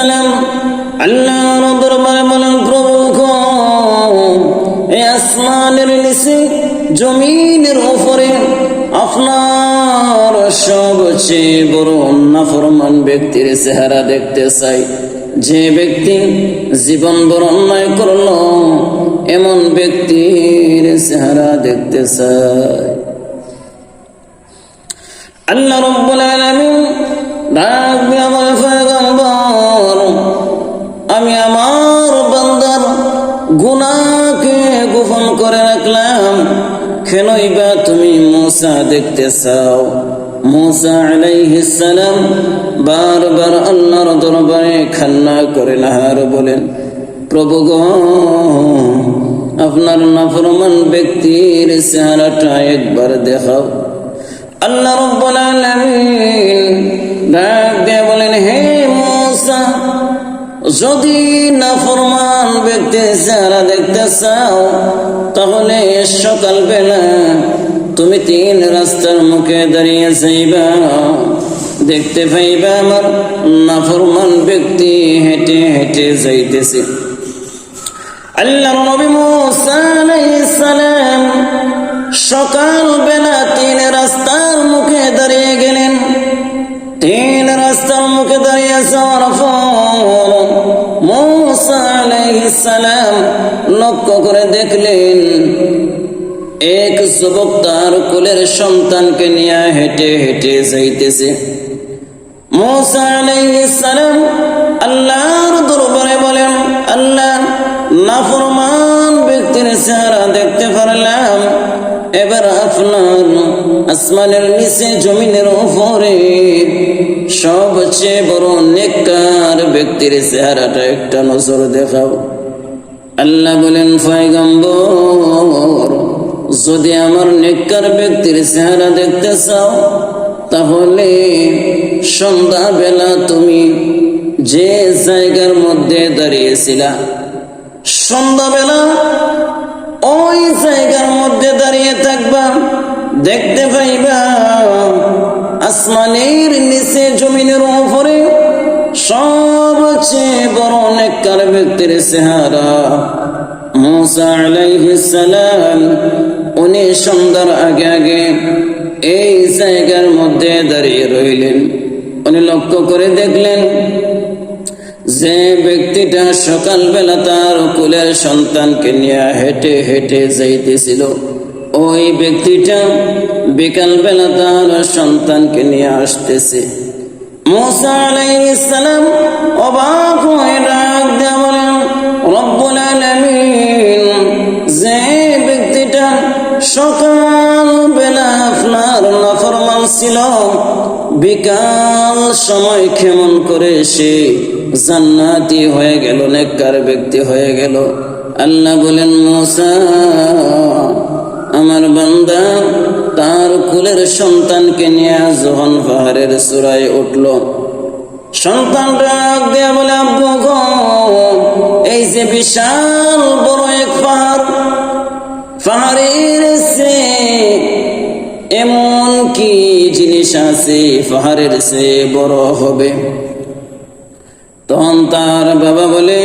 সালাম উপরে আপনার সবচেয়ে বড় ব্যক্তির চেহারা দেখতে চাই। যে ব্যক্তি জীবন বড় করল, এমন ব্যক্তির চেহারা দেখতে চাই। গোপন করে রাখলাম। বা তুমি দেখতে চাও? আল্লাহর খান্না করে নাহার বলেন আপনার নাফরমান ব্যক্তির একবার দেখাও। আল্লাহ যদি নাফরমান ব্যক্তি চেহারা দেখতে চাও, তাহলে সকাল বেলা তুমি তিন রাস্তার মুখে দাঁড়িয়ে যাইবা। দেখতে পাইবা আমার নাফরমান ব্যক্তি হেঁটে হেঁটে যাইতেছে। আল্লাহর নবী মুসা সালাম সকাল বেলা তিন রাস্তার মুখে দাঁড়িয়ে গেলেন। তিন রাস্তার মুখে দাঁড়িয়ে যাওয়ার সালাম লক্ষ্য করে দেখলেন, এক যুবক তার কোলের সন্তানকে নিয়ে হেঁটে হেঁটে যাইতেছে। এবার আপনার আসমানের নিচে সবচেয়ে বড় নেককার ব্যক্তির চেহারাটা একটা নজর দেখাও। আল্লাহ বলেন যদি আমার নেককার ব্যক্তির চেহারা দেখতে চাও, তাহলে সন্ধ্যা বেলা তুমি যে জায়গার মধ্যে দাঁড়িয়েছিলা, সন্ধ্যাবেলা ওই জায়গার মধ্যে দাঁড়িয়ে থাকবা, দেখতে পাইবা আসমানের নিচে জমিনের উপরে সবচেয়ে বড় নেককার ব্যক্তির চেহারা। মুসা আলাইহিস সালাম, উনি সন্ধ্যার আগে আগে এই জায়গার মধ্যে দাঁড়িয়ে রইলেন। উনি লক্ষ্য করে দেখলেন যে ব্যক্তিটা সকালবেলা তার কুলের সন্তানকে নিয়ে হেঁটে হেঁটে যাইতেছিল। ওই ব্যক্তিটা বিকালবেলা তার সন্তানকে নিয়ে আসতেছে। অবাক ডাক বলেন যে ব্যক্তিটা আপনার ছিল, বিকাল সময় কেমন করে সে জান্নাতি হয়ে গেল, নেককার ব্যক্তি হয়ে গেল। আল্লাহ বলেন, মুসা, আমার বান্দা তার কুলের সন্তানকে নিয়ে যখন পাহাড়ের চূড়ায় উঠল, সন্তান ডাক দেয়া বলে, আব্বু এই যে বিশাল বড় এক পাহাড়, পাহাড়ের সে এমন কি জিনিস আছে পাহাড়ের সে বড় হবে? তখন তার বাবা বলে,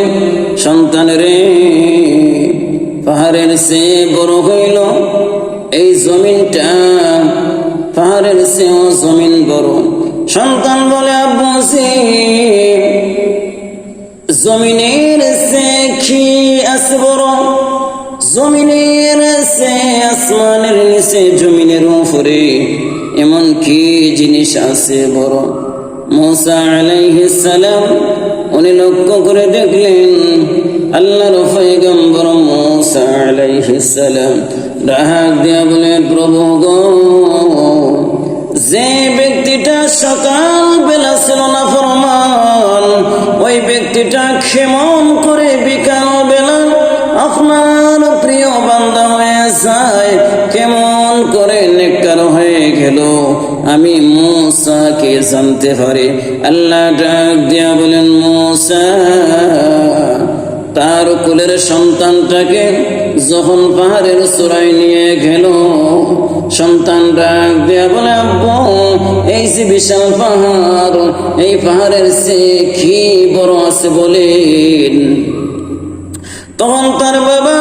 সন্তান রে, পাহাড়ের সে বড় হইল এই জমিনটা পাহাড়ের চেয়েও জমিন বড়। সন্তান বলে, আব্বু সে জমিনের সে কি আছে বড়? জমিনের সে আসমানের নিচে জমিনের উপরে এমন কি জিনিস আছে বড়? মোসা আলাইহিস সালাম উনি লক্ষ্য করে দেখলেন, আল্লাহর পয়গম্বর মোসা আলাইহিস সালাম বলে প্রভু গো, যে ব্যক্তিটা সকাল বেলা ফরমান ওই ব্যক্তিটা করে বিকাল বেলা আপনার প্রিয় কেমন করে হয়ে গেল? আমি জানতে পারি। আল্লাহ ডাক দিয়া বলেন, মুসা কুলের সন্তানটাকে যখন পাহাড়ের চূড়ায় নিয়ে গেল, সন্তান ডাক দিয়া বলে, আব্বু, এই যে বিশাল পাহাড়, এই পাহাড়ের সে কি বড় আছে বলেন? তখন তার বাবা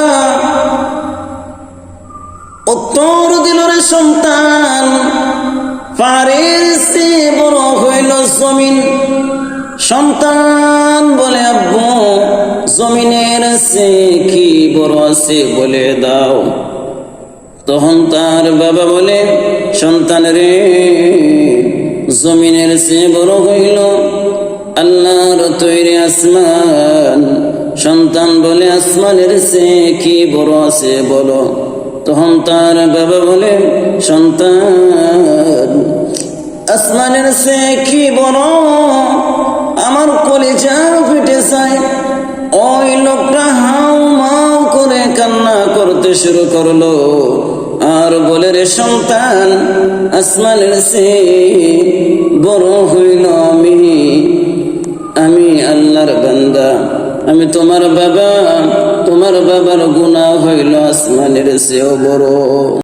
উত্তর দিল, রে সন্তান, পাহাড়ের সে বড় হইল জমিন সন্তান বলে, আব্বু, জমিনের সে কি বড় আছে বলে দাও। তখন তার বাবা বলে, সন্তান রে, জমিনের সে বড় হইল আল্লাহর তৈরি আসমান। সন্তান বলে, আসমানের সে কি বড় আছে বলো? তখন তার বাবা বলে, সন্তান আসমানের সে কি বড়? আমার কলিজা ফেটে যায়। ওই লোকটা হাউ মাউ করে কান্না করতে শুরু করল। আর বলে, রে সন্তান, আসমানের সে বড় হইল আমি। আমি আল্লাহর বান্দা। আমি তোমার বাবা। তোমার বাবার গুণা হইল আসমানের সেও বড়।